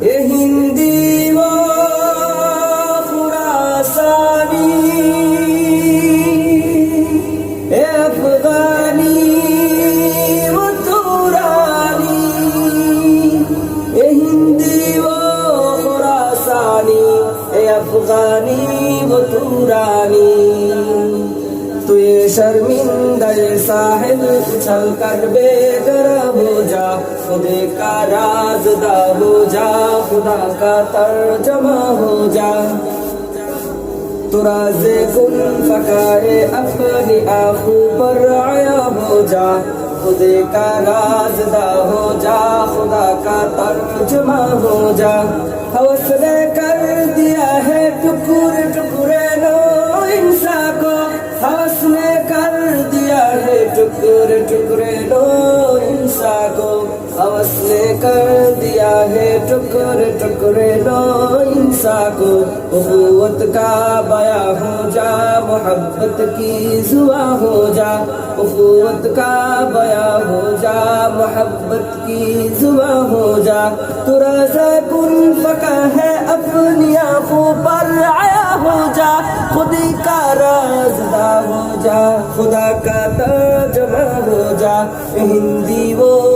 এ হিন্দি খুরাসানি, এ আফগানি তুরানি, এ হিন্দি খুরাসানি, এ আফগানি তুরানি। তুই শর্মিন্দা সাহেব চল কর বেগর বোঝা खुदे का राजदा हो जा, खुदा का तर्जमा हो जा। तुराजे कुन फकारे अपनी आँखों पर आया हो जा, खुदे का राजदा हो जा, खुदा का तर्जमा हो जा। हवस ने कर दिया है टुकुर, टुकुरे नो इंसा को हवस ने कर दिया है टुकुर इंसा को हवस ने कर दिया है टुकुर टुकड़े लो इंसा को। उखुवत का बया हो जा, मोहब्बत की जुआ हो जा। उखुवत का बया हो जा, मोहब्बत की जुआ हो जा। तुरा कुन फका है, अपनी आँखों पर आया हो जा। खुदी का राजदा हो जा, खुदा का तर्जमा हो जा। हिंदी वो